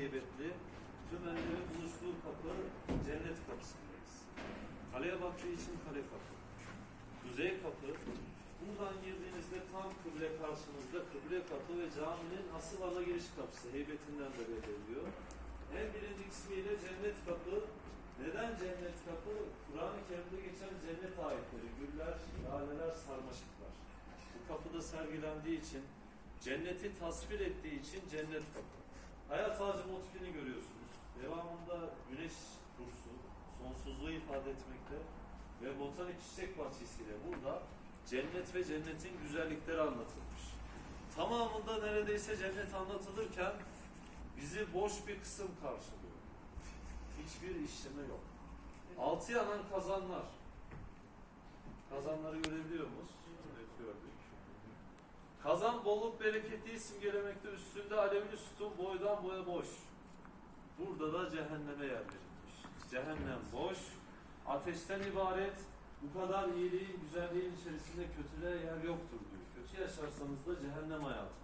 heybetli tüm enlerin buluştuğu kapı cennet kapısındayız. Kaleye baktığı için kale kapı. Kuzey kapı. Buradan girdiğinizde tam kıble karşınızda kıble kapı ve caminin asıl ana giriş kapısı heybetinden de belirliyor. En bilindik ismiyle cennet kapı. Neden cennet kapı? Kur'an-ı Kerim'de geçen cennet ayetleri, güller, laleler, sarmaşıklar. Bu kapıda sergilendiği için, cenneti tasvir ettiği için cennet kapı. Hayat ağacı motifini görüyorsunuz. Devamında güneş kursu, sonsuzluğu ifade etmekte ve botanik çiçek bahçesiyle burada cennet ve cennetin güzellikleri anlatılmış. Tamamında neredeyse cennet anlatılırken bizi boş bir kısım karşılıyor. Hiçbir işleme yok. Altı yanan kazanlar. Kazan bolluk bereketi simgelemekte üstünde alevli sütun boydan boya boş. Burada da cehenneme yer verilmiş. Cehennem boş, ateşten ibaret, bu kadar iyiliğin, güzelliğin içerisinde kötülüğe yer yoktur diyor. Kötü yaşarsanız da cehennem hayatı.